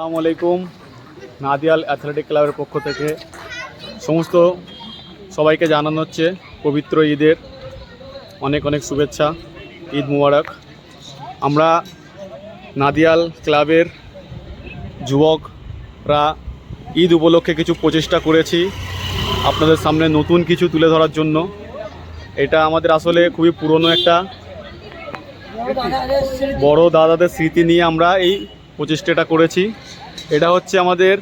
আসসালামু আলাইকুম। নাদিয়াল অ্যাথলেটিক ক্লাবের পক্ষ থেকে সমস্ত সবাইকে জানানো হচ্ছে পবিত্র ঈদের অনেক অনেক শুভেচ্ছা, ঈদ মুবারক। আমরা নাদিয়াল ক্লাবের যুবকরা ঈদ উপলক্ষে কিছু প্রচেষ্টা করেছি আপনাদের সামনে নতুন কিছু তুলে ধরার জন্য। এটা আমাদের আসলে খুবই পুরনো একটা বড় দাদাদের স্মৃতি নিয়ে আমরা এই প্রচেষ্টাটা করেছি। এটা হচ্ছে আমাদের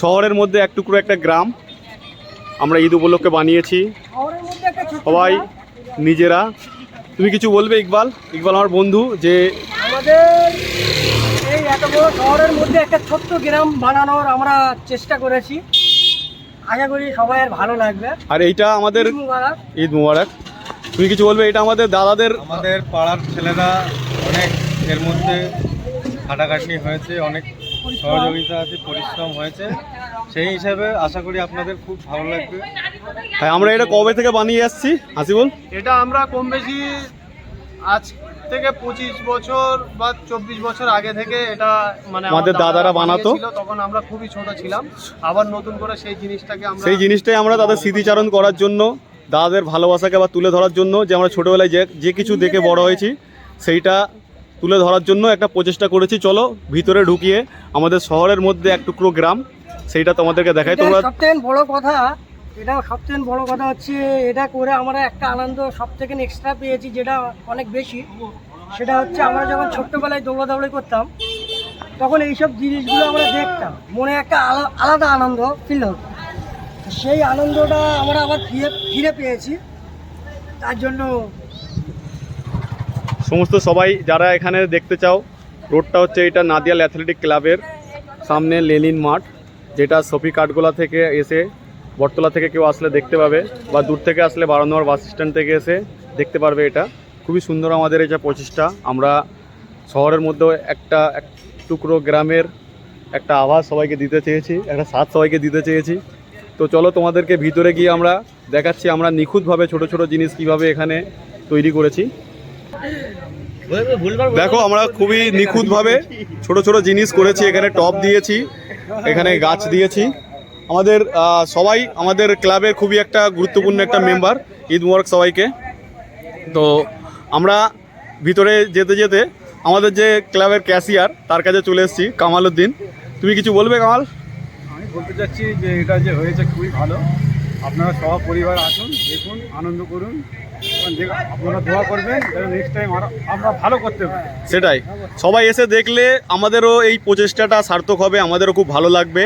শহরের মধ্যে এক টুকরো একটা গ্রাম। আমরা ঈদ উপলক্ষে বানিয়েছি। সবাই নিজেরা। তুমি কিছু বলবে ইকবাল? ইকবাল আমার বন্ধু যে আমাদের এই এত বড় শহরের মধ্যে একটা ছোট্ট গ্রাম বানানোর আমরা চেষ্টা করেছি। আশা করি সবাই ভালো লাগবে। আর এইটা আমাদের ঈদ মুবারক। ঈদ মুবারক। তুমি কিছু বলবে? এটা আমাদের দাদাদের আমাদের পাড়ার ছেলেরা অনেক এর মধ্যে খাটাখাটনি হয়েছে অনেক সহযোগিতা আছে পরিশ্রম হয়েছে। সেই হিসাবে আশা করি আপনাদের খুব ভালো লাগবে। হ্যাঁ আমরা এটা কবে থেকে বানিয়ে আসছি? হাসিবুল এটা আমরা কম বেশি আজ থেকে পঁচিশ বছর বা চব্বিশ বছর আগে থেকে এটা মানে আমাদের দাদারা বানাতো। তখন আমরা খুবই ছোট ছিলাম। আবার নতুন করে সেই জিনিসটাকে আমরা সেই জিনিসটাই আমরা তাদের স্মৃতিচারণ করার জন্য দাদাদের ভালোবাসাকে আবার তুলে ধরার জন্য যে আমরা ছোটোবেলায় যে যে কিছু দেখে বড় হয়েছি সেইটা তুলে ধরার জন্য একটা প্রচেষ্টা করেছি চলো ভিতরে ঢুকিয়ে আমাদের শহরের মধ্যে এক টুকরো গ্রাম সেইটা তোমাদেরকে দেখাই। তোমরা সবথেকে বড় কথা এটা সবথেকে বড় কথা হচ্ছে এটা করে আমরা একটা আনন্দ সব থেকে এক্সট্রা পেয়েছি যেটা অনেক বেশি। সেটা হচ্ছে আমরা যখন ছোট্টবেলায় দৌড়াদৌড়ি করতাম তখন এইসব জিনিসগুলো আমরা দেখতাম। মনে একটা আলা- আলাদা আনন্দ ফিল হতো। সেই আনন্দটা আমরা আবার ফিরে ফিরে পেয়েছি। তার জন্য সমস্ত সবাই যারা এখানে দেখতে চাও, রোডটা হচ্ছে এটা নাদিয়াল অ্যাথলেটিক ক্লাবের সামনে লেনিন মাঠ, যেটা সফি কাঠগোলা থেকে এসে বটতলা থেকে কেউ আসলে দেখতে পাবে বা দূর থেকে আসলে বারানোয়ার বাস স্ট্যান্ড থেকে এসে দেখতে পারবে এটা। খুবই সুন্দর আমাদের এই যে প্রচেষ্টা। আমরা শহরের মধ্যেও একটা, এক টুকরো গ্রামের একটা আভাস সবাইকে দিতে চেয়েছি, একটা স্বাদ সবাইকে দিতে চেয়েছি। তো চলো তোমাদেরকে ভিতরে গিয়ে আমরা দেখাচ্ছি, আমরা নিখুঁতভাবে ছোট ছোট জিনিস কীভাবে এখানে তৈরি করেছি। দেখো, আমরা খুবই নিখুঁতভাবে ছোট ছোট জিনিস করেছি, এখানে টপ দিয়েছি, এখানে গাছ দিয়েছি। আমাদের সবাই আমাদের ক্লাবের খুবই একটা গুরুত্বপূর্ণ একটা মেম্বার, ঈদ মুবারক সবাইকে। তো আমরা ভিতরে যেতে যেতে আমাদের যে ক্লাবের ক্যাশিয়ার, তার কাছে চলে এসেছি, কামাল উদ্দিন। তুমি কিছু বলবে, কামাল? আমি বলতে চাচ্ছি যে এটা যে হয়েছে খুবই ভালো। আপনারা সব পরিবার আসুন, দেখুন, আনন্দ করুন। আপনারা দোয়া করবেন নেক্সট টাইম আমরা ভালো করতে পারি। সেটাই। সবাই এসে দেখলে আমাদেরও এই প্রচেষ্টাটা সার্থক হবে, আমাদেরও খুব ভালো লাগবে।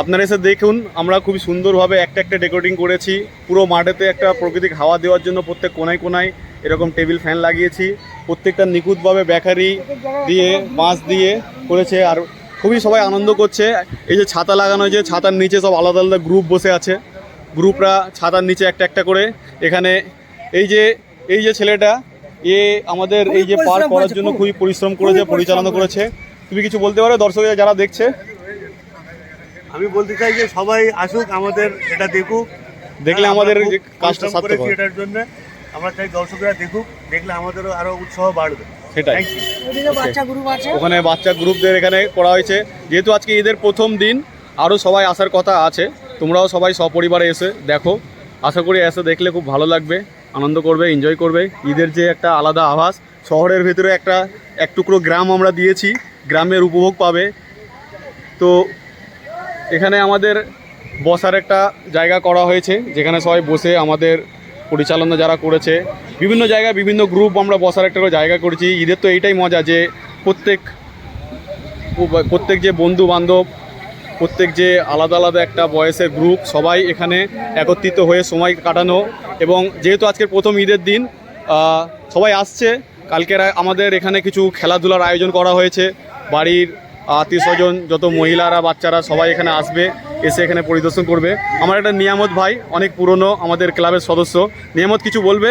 আপনারা এসে দেখুন, আমরা খুব সুন্দরভাবে একটা একটা ডেকোরেটিং করেছি। পুরো মাঠেতে একটা প্রকৃতিক হাওয়া দেওয়ার জন্য প্রত্যেক কোনায় কোনায় এরকম টেবিল ফ্যান লাগিয়েছি। প্রত্যেকটা নিখুঁতভাবে বেকারি দিয়ে, বাঁশ দিয়ে করেছে। আর খুবই সবাই আনন্দ করছে। এই যে ছাতা লাগানো হয়েছে, ছাতার নিচে সব আলাদা আলাদা গ্রুপ বসে আছে। গ্রুপরা ছাতার নিচে একটা একটা করে এখানে এই যে এই যে ছেলেটা এ আমাদের এই যে পার করার জন্য খুবই পরিশ্রম করেছে পরিচালনা করেছে। তুমি কিছু বলতে পারো দর্শকরা যারা দেখছে? আমি বলতে চাই যে সবাই আসুক আমাদের এটা দেখুক। দেখলে আমাদের যে কাজটা সার্থক এটার জন্য। আমরা চাই দর্শকরা দেখুক দেখলে আমাদেরও আরও উৎসাহ বাড়বে। সেটাই। থ্যাংক ইউ ওদিকে বাচ্চা গ্রুপ আছে। ওখানে বাচ্চা গ্রুপদের এখানে করা হয়েছে। যেহেতু আজকে ঈদের প্রথম দিন আরও সবাই আসার কথা আছে। তোমরাও সবাই সপরিবারে এসে দেখো। আশা করি এসে দেখলে খুব ভালো লাগবে, আনন্দ করবে এনজয় করবে। ঈদের যে একটা আলাদা আভাস, শহরের ভেতরে একটা, এক টুকরো গ্রাম আমরা দিয়েছি, গ্রামের উপভোগ পাবে। তো এখানে আমাদের বসার একটা জায়গা করা হয়েছে, যেখানে সবাই বসে আমাদের পরিচালনা যারা করেছে। বিভিন্ন জায়গায় বিভিন্ন গ্রুপ আমরা বসার একটা করে জায়গা করেছি। ঈদের তো এইটাই মজা যে প্রত্যেক প্রত্যেক যে বন্ধু বান্ধব প্রত্যেক যে আলাদা আলাদা একটা বয়সের গ্রুপ সবাই এখানে একত্রিত হয়ে সময় কাটানো এবং যেহেতু আজকের প্রথম ঈদের দিন সবাই আসছে। কালকের আমাদের এখানে কিছু খেলাধুলার আয়োজন করা হয়েছে। বাড়ির আত্মীয় স্বজন যত মহিলারা, বাচ্চারা সবাই এখানে আসবে, এসে এখানে পরিদর্শন করবে। আমার একটা নিয়ামত ভাই, অনেক পুরনো আমাদের ক্লাবের সদস্য। নিয়ামত কিছু বলবে?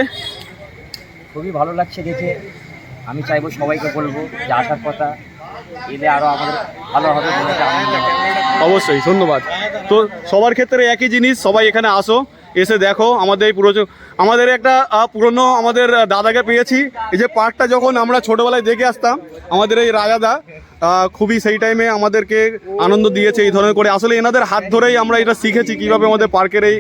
খুবই ভালো লাগছে দেখে। আমি চাইব সবাইকে বলব যে আসার কথা আমাদের ভালো হবে অবশ্যই, ধন্যবাদ। তো সবার ক্ষেত্রে একই জিনিস, সবাই এখানে আসো, এসে দেখো আমাদের এই পুরো আমাদের একটা পুরনো আমাদের দাদাকে পেয়েছি। এই যে পার্কটা যখন আমরা ছোটোবেলায় দেখে আসতাম, আমাদের এই রাজাদা খুবই সেই টাইমে আমাদেরকে আনন্দ দিয়েছে এই ধরনের করে। আসলে এনাদের হাত ধরেই আমরা এটা শিখেছি কীভাবে আমাদের পার্কের এই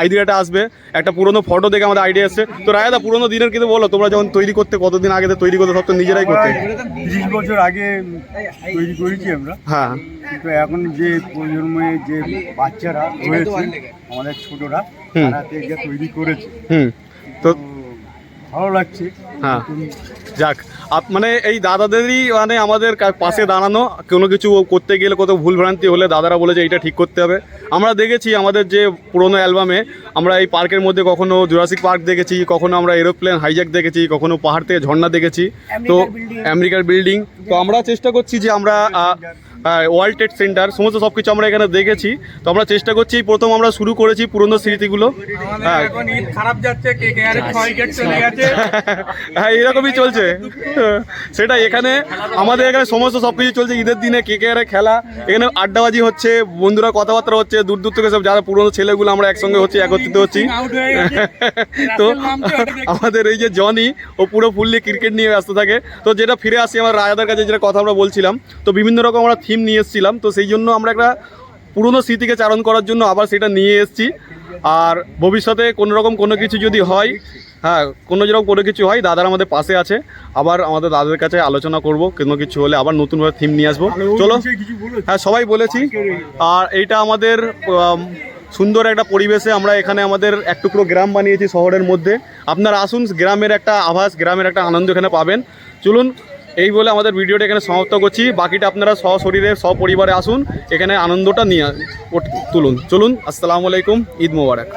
আইডিয়াটা আসবে। একটা পুরনো ফটো দেখে আমাদের আইডিয়া আসছে তো রায়দা পুরনো দিনের কিন্তু বলো তোমরা যখন তৈরি করতে কতদিন আগে থেকে তৈরি করতে সব তো নিজেরাই করতে। তিরিশ বছর আগে তৈরি করেছি আমরা। হ্যাঁ। কিন্তু এখন যে প্রজন্মে যে বাচ্চারা রয়েছে আমাদের ছোটরা তারা তো তৈরি করেছে। হুম। তো তো ভালো লাগছে। হ্যাঁ। যাক। মানে এই দাদাদেরই মানে আমাদের পাশে দাঁড়ানো। কোনো কিছু করতে গেলে কত ভুলভ্রান্তি হলে দাদারা বলে যে এটা ঠিক করতে হবে। আমরা দেখেছি আমাদের যে পুরোনো অ্যালবামে আমরা এই পার্কের মধ্যে কখনো জুরাসিক পার্ক দেখেছি কখনো আমরা এরোপ্লেন হাইজ্যাক দেখেছি কখনো পাহাড় থেকে ঝর্ণা দেখেছি। তো আমেরিকার বিল্ডিং তো আমরা চেষ্টা করছি যে আমরা ওয়ার্ল্ড ট্রেড সেন্টার সমস্ত সব কিছু আমরা এখানে দেখেছি। তো আমরা চেষ্টা করছি এই প্রথম আমরা শুরু করেছি পুরনো স্মৃতিগুলো। হ্যাঁ। হ্যাঁ এরকমই চলছে। সেটা এখানে আমাদের এখানে সমস্ত সব কিছু চলছে। ঈদের দিনে কে কে খেলা এখানে আড্ডাবাজি হচ্ছে বন্ধুরা কথাবার্তা হচ্ছে দূর দূর থেকে সব যারা পুরনো ছেলেগুলো আমরা একসঙ্গে হচ্ছি একত্রিত হচ্ছি। তো। আমাদের এই যে জনি ও পুরো ফুললি ক্রিকেট নিয়ে ব্যস্ত থাকে। তো যেটা ফিরে আসি আমার রাজাদের কাছে যেটা কথা আমরা বলছিলাম। তো বিভিন্ন রকম আমরা থিম নিয়ে এসেছিলাম। তো সেই জন্য আমরা একটা পুরনো স্মৃতিকে চারণ করার জন্য আবার সেটা নিয়ে এসেছি। আর ভবিষ্যতে কোনো রকম কোনো কিছু যদি হয় হ্যাঁ কোনো যেরকম কোনো কিছু হয় দাদার আমাদের পাশে আছে। আবার আমাদের দাদাদের কাছে আলোচনা করব কোনো কিছু হলে আবার নতুনভাবে থিম নিয়ে আসব। চলো। হ্যাঁ সবাই বলেছি। আর এইটা আমাদের সুন্দর একটা পরিবেশে আমরা এখানে আমাদের এক টুকরো গ্রাম বানিয়েছি শহরের মধ্যে। আপনারা আসুন গ্রামের একটা আভাস গ্রামের একটা আনন্দ এখানে পাবেন। চলুন এই বলে আমাদের ভিডিওটা এখানে সমাপ্ত করছি। বাকিটা আপনারা সশরীরে, সপরিবারে আসুন, এখানে আনন্দটা নিয়ে তুলুন। চলুন, আসসালামু আলাইকুম, ঈদ মোবারক।